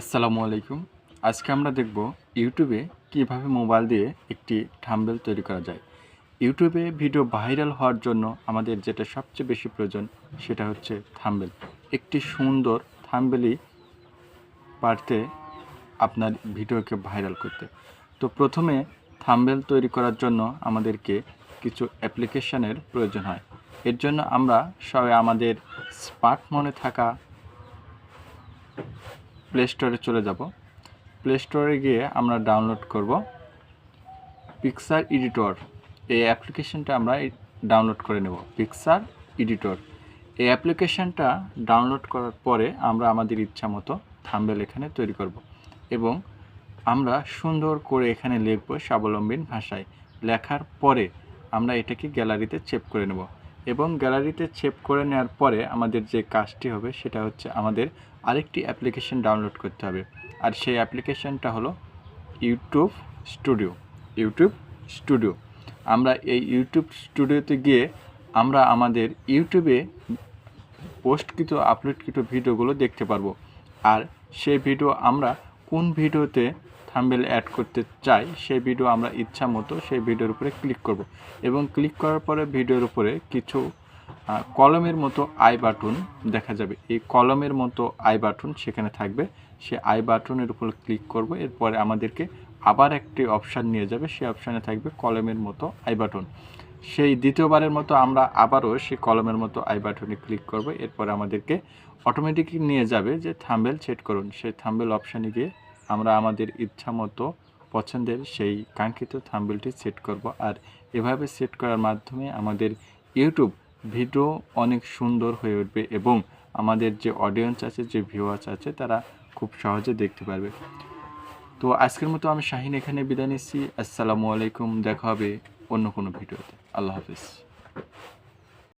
আসসালামু আলাইকুম। আজকে আমরা দেখব ইউটিউবে কীভাবে মোবাইল দিয়ে একটি থাম্বেল তৈরি করা যায়। ইউটিউবে ভিডিও ভাইরাল হওয়ার জন্য আমাদের যেটা সবচেয়ে বেশি প্রয়োজন সেটা হচ্ছে থাম্বেল একটি সুন্দর থাম্বেলই পারতে আপনার ভিডিওকে ভাইরাল করতে। তো প্রথমে থাম্বেল তৈরি করার জন্য আমাদেরকে কিছু অ্যাপ্লিকেশানের প্রয়োজন হয়। এর জন্য আমরা সবাই আমাদের স্মার্টফোনে থাকা প্লে স্টোরে চলে যাব। প্লে স্টোরে গিয়ে আমরা ডাউনলোড করব পিকচার এডিটর এই অ্যাপ্লিকেশনটা আমরা ডাউনলোড করে নেব পিকচার এডিটর এই অ্যাপ্লিকেশনটা ডাউনলোড করার পরে আমরা আমাদের ইচ্ছা মতো থাম্বেল এখানে তৈরি করব এবং আমরা সুন্দর করে এখানে লিখব স্বাবলম্বীন ভাষায়। লেখার পরে আমরা এটাকে গ্যালারিতে চেপ করে নেব। এবং গ্যালারিতে চেপ করে নেওয়ার পরে আমাদের যে কাজটি হবে সেটা হচ্ছে আমাদের আরেকটি অ্যাপ্লিকেশন ডাউনলোড করতে হবে। আর সেই অ্যাপ্লিকেশনটা হলো ইউটিউব স্টুডিও। YouTube studio. আমরা এই ইউটিউব স্টুডিওতে গিয়ে আমরা আমাদের ইউটিউবে পোস্টকৃত, আপলোডকৃত ভিডিওগুলো দেখতে পারব। আর সেই ভিডিও আমরা কোন ভিডিওতে থাম্বেল অ্যাড করতে চাই, সেই ভিডিও আমরা ইচ্ছা মতো সেই ভিডিওর উপরে ক্লিক করব। এবং ক্লিক করার পরে ভিডিওর উপরে কিছু কলমের মতো আই বাটন দেখা যাবে। এই কলমের মতো আই বাটন সেখানে থাকবে। সে আই বাটনের উপর ক্লিক করব। এরপরে আমাদেরকে আবার একটি অপশান নিয়ে যাবে। সেই অপশানে থাকবে কলমের মতো আই বাটন। সেই দ্বিতীয়বারের মতো আমরা আবারও সেই কলমের মতো আই বাটনে ক্লিক করব। এরপরে আমাদেরকে অটোমেটিকলি নিয়ে যাবে যে থাম্বেল সেট করুন। সেই থাম্বেল অপশানে গিয়ে আমরা আমাদের ইচ্ছা মতো পছন্দের সেই কাঙ্ক্ষিত থাম্বেলটি সেট করব। আর এভাবে সেট করার মাধ্যমে আমাদের ইউটিউব ভিডিও অনেক সুন্দর হয়ে উঠবে এবং আমাদের যে অডিয়েন্স আছে, যে ভিউয়ার্স আছে, তারা খুব সহজে দেখতে পারবে। তো আজকের মতো আমি শাহিন এখানে বিদায় নিচ্ছি। আসসালামু আলাইকুম। দেখা হবে অন্য কোনো ভিডিওতে। আল্লাহ হাফিজ।